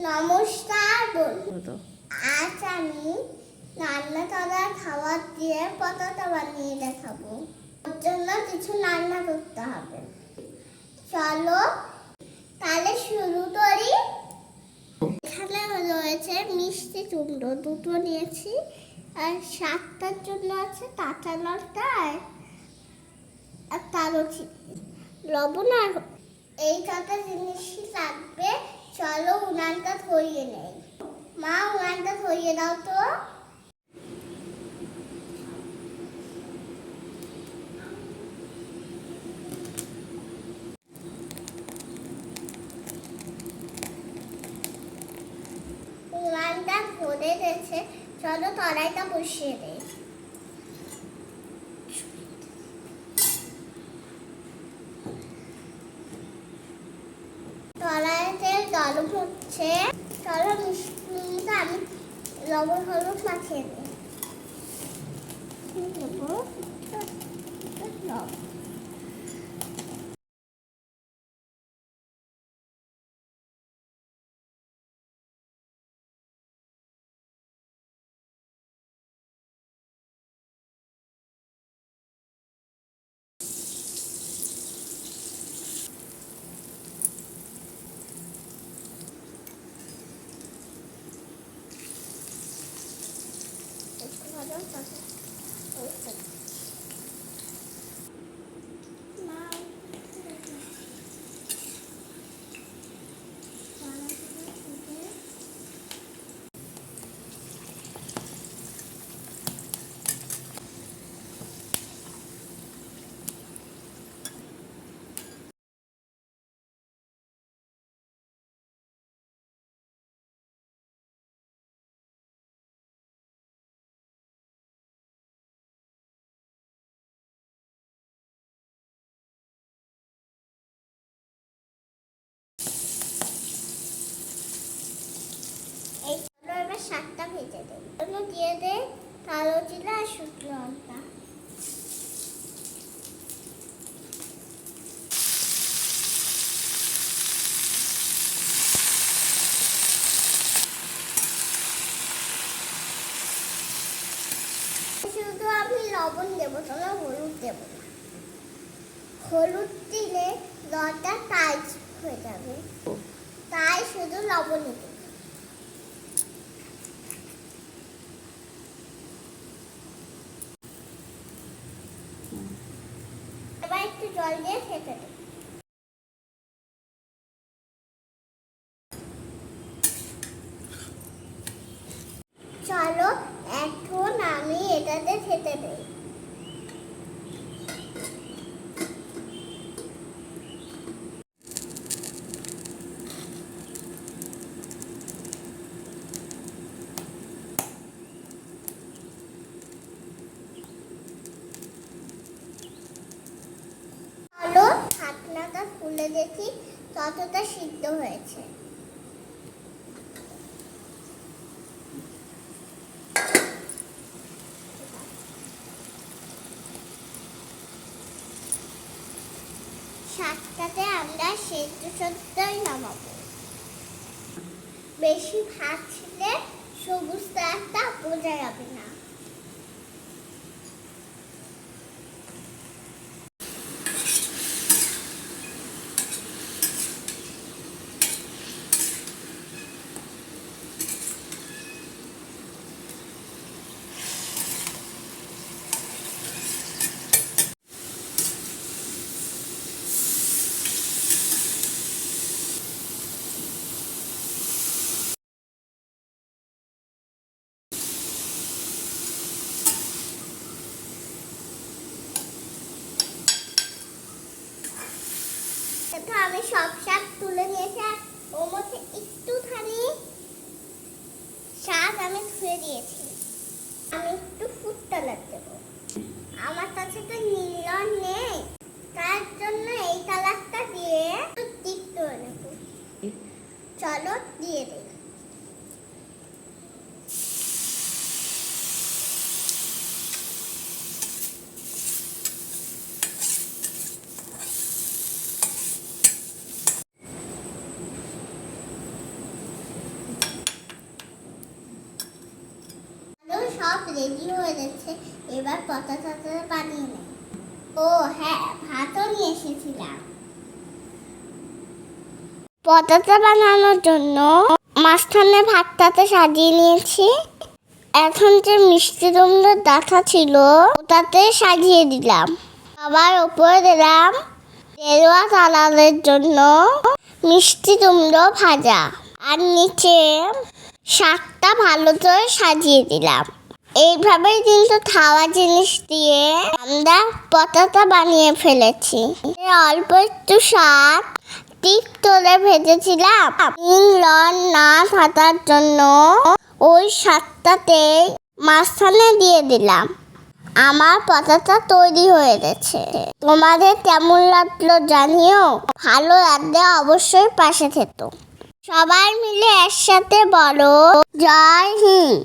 নমস্কার বন্ধু আজ আমি রান্না করা খাবার দিয়ে পতাকা বানিয়ে দেখাবো। ওর জন্য কিছু রান্না করতে হবে। চলো তাহলে শুরু করি। এখানে রয়েছে মিষ্টি কুমড়ো দুটো নিয়েছি। আর সাতটার জন্য আছে কাঁচা লঙ্কা আর- কালো লবণ আর এই কটা জিনিসই লাগবে। চলো উনানটা ধরিয়ে নেই। মা, উনানটা ধরিয়ে দাও তো। উনানটা ধরে গেছে। চলো কড়াইটা বসিয়ে দেয় কড়াইতে গরম হচ্ছে চলো মিষ্টিটা আমি লবণ হলুদ মাখিয়ে দিই লবণ একটু ভালো কথা ওইটা। মা, কড়াইটা থেকে এই চলো এবার শাকটা ভেজে দেব জন্য দিয়ে দে কালো জিরা আর শুকনো লঙ্কা শুধু আমি লবণ দেবো তবে হলুদ দেবো না। হলুদ দিলে লটা টাইট হয়ে যাবে। তাই শুধু লবণ এবার একটু জল দিয়ে দেবো। চলো এখন আমি এটাতে খেতে দেই চলো ঢাকনাটা খুলে দেখি কতটা সিদ্ধ হয়েছে। শাকটাতে আমরা সেদ্ধ সদ্যই নামাবো। বেশি ভাত সব শাক তুলে নিয়েছি আর ওর মধ্যে একটুখানি শাক আমি ধুয়ে দিয়েছি। আমি একটু ফুটটা দেবো। আমার কাছে তো নীল নেই। তার জন্য এই কালারটা দিয়ে টিপ করে নেব। চলো দিয়ে দেবো রেডি হয়ে যাচ্ছে এবার পতাকাটা বানিয়ে নেই। ও হ্যাঁ ভাতও নিয়ে এসেছিলাম। পতাকা বানানোর জন্য মাঝখানে ভাতটাতে সাজিয়ে নিয়েছি। এখন যে মিষ্টি কুমড়োর ডাটা ছিল, ওটাতে সাজিয়ে দিলাম। আবার উপরে দিলাম তেলোয়া তালালের জন্য মিষ্টি কুমড়ো ভাজা। আর নিচে শাকটা ভালো করে সাজিয়ে দিলাম। এইভাবেই কিন্তু খাওয়া জিনিস দিয়ে আমরা পতাকা বানিয়ে ফেলেছি। অল্প একটু শাক টিক তোলে ভেজেছিলাম। লন না থাকার জন্য ওই শাকটাতে মাঝখানে দিয়ে দিলাম। আমার পতাকা তৈরি হয়ে গেছে। তোমাদের কেমন লাগল জানিও? ভালো লাগলে অবশ্যই পাশে থেতো। সবাই মিলে একসাথে বলো, জয় হিন্দ।